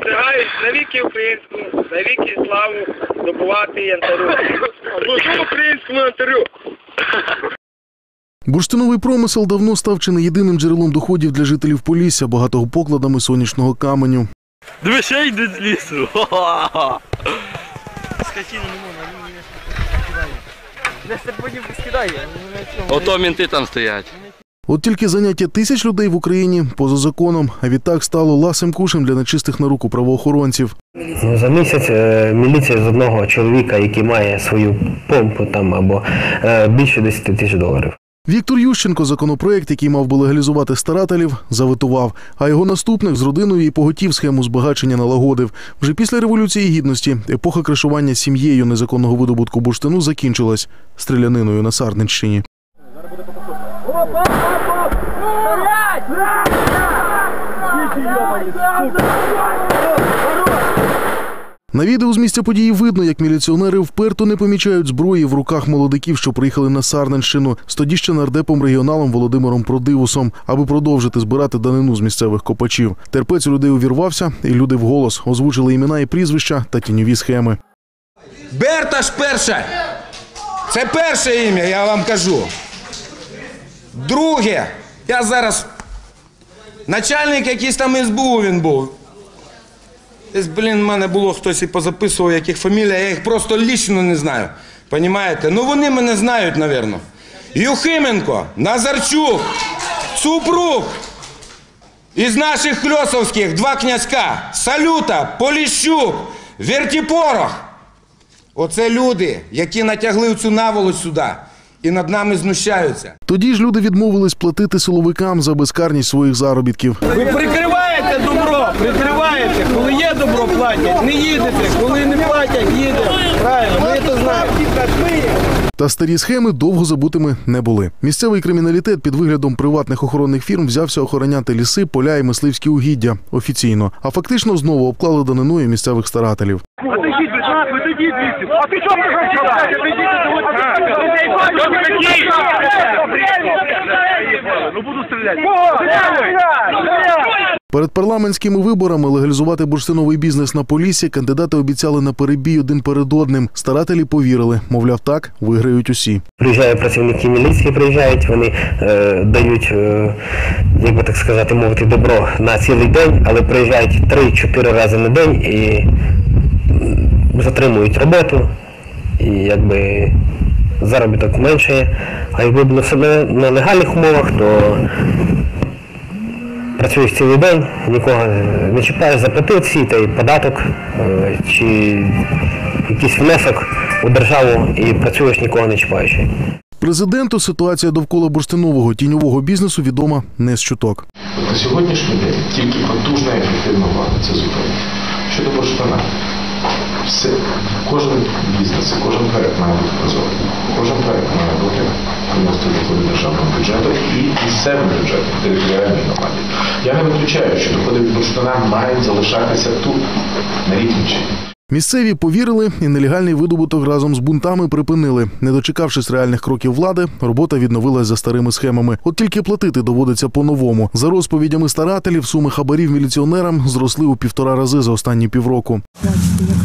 Присягають навіки українську, навіки славу добувати янтарю. Служу українському янтарю! Бурштиновий промисел давно став чи не єдиним джерелом доходів для жителів Полісся, багатого покладами сонячного каменю. Диви, ще йде з лісу. Ото мінти там стоять. От тільки заняття тисяч людей в Україні поза законом, а відтак стало ласим кушем для нечистих на руку правоохоронців. Ну, за місяць е, міліція з одного чоловіка, який має свою помпу там або е, більше 10 тисяч доларів. Віктор Ющенко законопроект, який мав би легалізувати старателів, заветував. А його наступник з родиною і поготів схему збагачення налагодив. Вже після революції гідності епоха кришування сім'єю незаконного видобутку бурштину закінчилась стріляниною на Сарненщині. На відео з місця події видно, як міліціонери вперто не помічають зброї в руках молодиків, що приїхали на Сарненщину, з тоді ще нардепом регіоналом Володимиром Продивусом, аби продовжити збирати данину з місцевих копачів. Терпець людей увірвався, і люди вголос озвучили імена і прізвища та тіньові схеми. Берта ж перша. Це перше ім'я, я вам кажу. Друге, я зараз. Начальник якийсь там СБУ він був. Блін, в мене було хтось і позаписував, яких фамілія, я їх просто лічно не знаю. Понімаєте? Ну вони мене знають, напевно. Юхименко, Назарчук, Цупрук. Із наших кльосовських два князька. Салюта, Поліщук, Вертіпорох. Оце люди, які натягли цю наволоч сюди і над нами знущаються. Тоді ж люди відмовились платити силовикам за безкарність своїх заробітків. Ви прикриваєте добро, прикриваєте. Коли є добро, платять, не їдете. Коли не платять, їдете. Правильно, ми це знаємо. Та старі схеми довго забутими не були. Місцевий криміналітет під виглядом приватних охоронних фірм взявся охороняти ліси, поля і мисливські угіддя офіційно, а фактично знову обклали даниною місцевих старателів. Отойдіть. А ти чого Ну буду стріляти. Перед парламентськими виборами легалізувати бурштиновий бізнес на Поліссі кандидати обіцяли на перебій один перед одним. Старателі повірили, мовляв, так виграють усі. Приїжджають працівники міліції, приїжджають, вони е, дають, е, як би так сказати, мовити, добро на цілий день, але приїжджають 3-4 рази на день і затримують роботу, і якби заробіток меншає. А якби було на, на легальних умовах, то працюєш цілий день, нікого не чіпаєш, заплатив всі той податок е, чи якийсь внесок у державу і працюєш нікого не чіпаючи. Президенту ситуація довкола бурштинового тіньового бізнесу відома не з чуток. На сьогоднішній день тільки потужна і ефективна влада це зупинить. Щодо бурштина, все, кожен бізнес, кожен проект має бути прозорий. Кожен проект має бути приносити доходи державного бюджету і місцевого бюджету, територіальної громади. Я не виключаю, що доходи від бурштина мають залишатися тут, на Рівненщині. Місцеві повірили і нелегальний видобуток разом з бунтами припинили. Не дочекавшись реальних кроків влади, робота відновилась за старими схемами. От тільки платити доводиться по-новому. За розповідями старателів, суми хабарів міліціонерам зросли у півтора рази за останні півроку. Бачите, як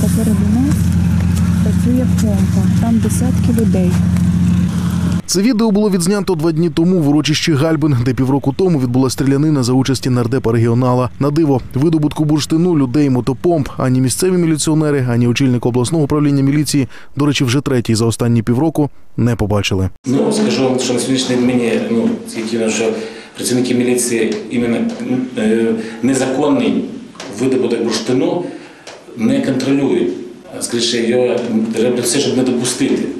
попереду нас працює помпа, там десятки людей. Це відео було відзнято два дні тому в урочищі Гальбин, де півроку тому відбула стрілянина за участі нардепа регіонала. На диво, видобутку бурштину, людей, мотопомп, ані місцеві міліціонери, ані очільник обласного управління міліції, до речі, вже третій за останні півроку не побачили. Ну, скажу вам, що на сьогоднішній мені, ну, скільки що працівники міліції іменно е, незаконний видобуток бурштину не контролюють. Скоріше, його треба все, щоб не допустити.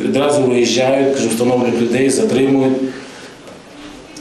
Відразу виїжджають, кажу, встановлюють людей, затримують,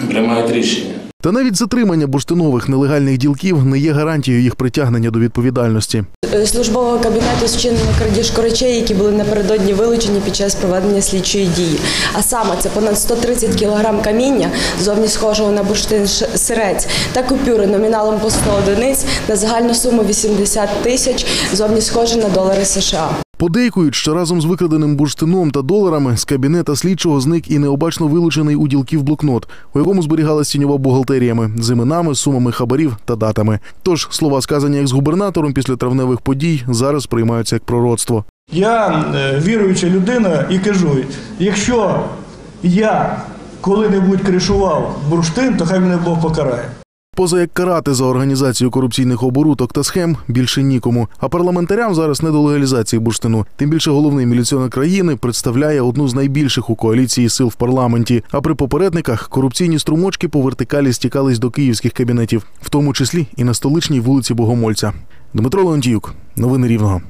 приймають рішення. Та навіть затримання бурштинових нелегальних ділків не є гарантією їх притягнення до відповідальності. Е, службового кабінету зчинено крадіжку речей, які були напередодні вилучені під час проведення слідчої дії. А саме це понад 130 кілограм каміння, зовні схожого на бурштин сирець, та купюри номіналом по 100 одиниць на загальну суму 80 тисяч, зовні схожі на долари США. Подейкують, що разом з викраденим бурштином та доларами з кабінета слідчого зник і необачно вилучений у ділків блокнот, у якому зберігалась тіньова бухгалтеріями з іменами, сумами хабарів та датами. Тож слова, сказані екс-губернатором після травневих подій, зараз приймаються як пророцтво. Я е, віруюча людина і кажу, якщо я коли-небудь кришував бурштин, то хай мене Бог покарає. Поза як карати за організацію корупційних оборудок та схем більше нікому. А парламентарям зараз не до легалізації бурштину. Тим більше головний міліціонер країни представляє одну з найбільших у коаліції сил в парламенті. А при попередниках корупційні струмочки по вертикалі стікались до київських кабінетів, в тому числі і на столичній вулиці Богомольця. Дмитро Леонтіюк, новини Рівного.